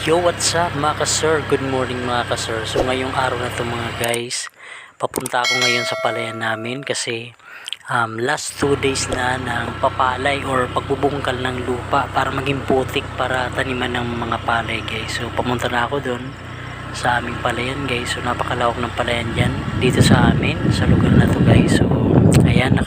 Yo, what's up mga ka-sir? Good morning mga ka-sir. So ngayong araw na to mga guys, papunta ako ngayon sa palayan namin kasi um, last 2 days na ng papalay or pagbubungkal ng lupa para maging putik para taniman ng mga palay guys. So pamunta na ako doon sa aming palayan guys. So napakalawak ng palayan dyan dito sa amin, sa lugar na to guys. So ayan,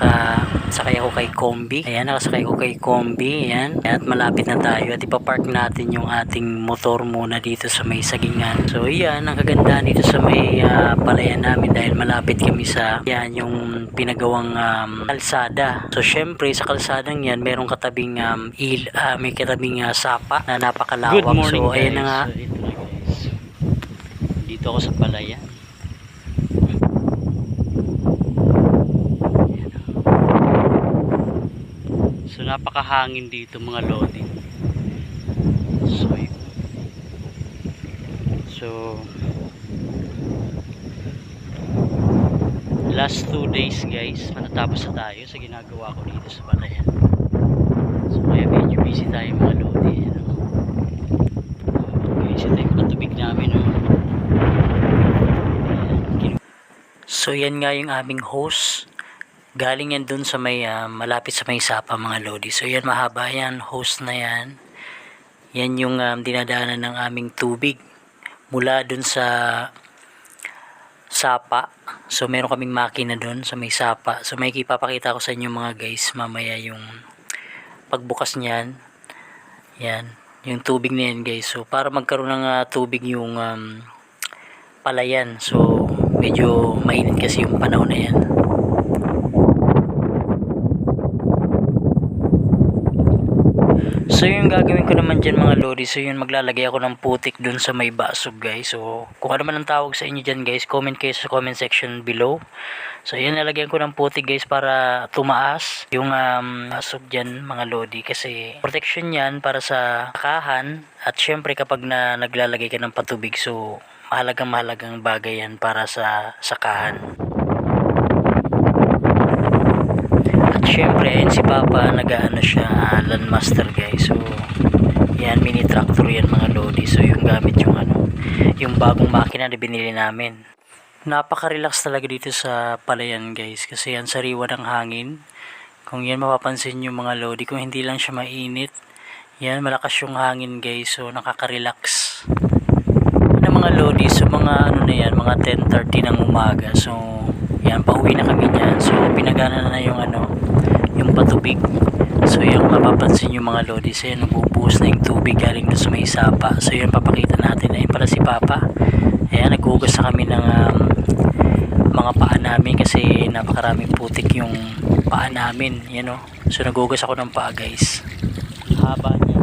nakasakay ako kay Kombi. Ayan, nakasakay ako kay Kombi. Ayan, at malapit na tayo at ipapark natin yung ating motor muna dito sa may sagingan. So ayan, ang kagandahan dito sa may ah, palayan namin dahil malapit kami sa yan yung pinagawang um, kalsada. So syempre sa kalsadang yan, merong katabing um, il, ah, may katabing ah, sapa na napakalawak. Good morning so ayan na guys. nga, So, ito na guys. Dito ako sa palayan. Ayan. So napakahangin dito mga loading. So. So last two days guys matatapos na tayo sa ginagawa ko dito sa palayan. So kaya medyo busy tayo mga loading. Ano? Guys, ito yung patubig namin. Ayan. So yan nga yung aming host. Galing yan dun sa may ah, malapit sa may sapa mga lodi. So yan mahaba yan, host na yan. Yan yung um, dinadaanan ng aming tubig mula dun sa sapa. So meron kaming makina dun sa may sapa. So may ipapakita ko sa inyo mga guys mamaya yung pagbukas niyan. Yan, yung tubig na yan guys. So para magkaroon ng ah, tubig yung um, palayan. So, medyo mainit kasi yung panahon na yan. So, yung gagawin ko naman dyan mga lodi, so yun maglalagay ako ng putik dun sa may basog guys. So, kung ano man ang tawag sa inyo dyan guys, comment kayo sa comment section below. So, yun nalagyan ko ng putik guys para tumaas yung um, basog dyan mga lodi kasi protection yan para sa kahan at syempre kapag na naglalagay ka ng patubig so mahalagang mahalagang bagay yan para sa sakahan. At syempre, ayun si Papa, nag-ano siya, ah, landmaster guys. So, yan, mini tractor yan mga lodi. So, yung gamit yung ano, yung bagong makina na binili namin. Napaka-relax talaga dito sa palayan guys. Kasi yan, sariwa ng hangin. Kung yan mapapansin yung mga lodi, kung hindi lang siya mainit, yan, malakas yung hangin guys. So, nakaka-relax ng mga lodi so mga ano na yan mga 10.30 ng umaga so yan pauwi na kami niyan so pinagana na yung ano patubig. So yung mapapansin yung mga lodi so yan nagbubuhos na yung tubig galing doon sa may sapa. So yan papakita natin ayun pala si Papa. Ayan naghugas na kami ng um, mga paa namin kasi napakaraming putik yung paa namin yan o so naghugas ako ng paa guys. Haba niya.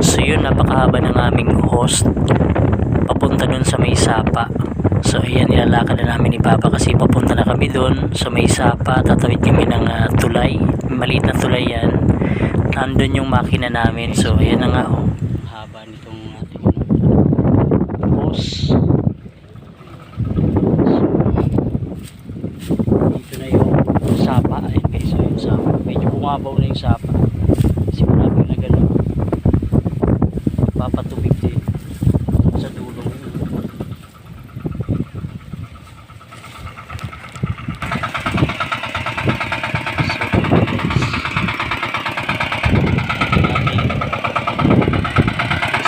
So yun, napakahaba ng aming host. Papunta dun sa may sapa. So ayan, ilalakad na namin ni Papa kasi papunta na kami dun sa may sapa. Tatawid kami ng ah, tulay. Maliit na tulay yan. Nandun yung makina namin. So ayan na nga oh. Haba nitong ating hose. Dito na yung sapa. Ayun guys, so. Medyo bumabaw na yung sapa. Kasi marami na gano'n. Papatubig din sa dulong yun.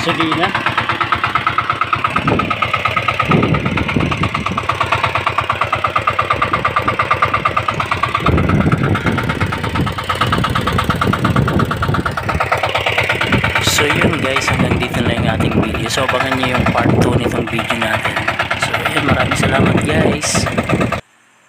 So, guys. Gasolina. So yun guys, hanggang dito na yung ating video. So abangan nyo yung part 2 nitong video natin. So yun, maraming salamat guys.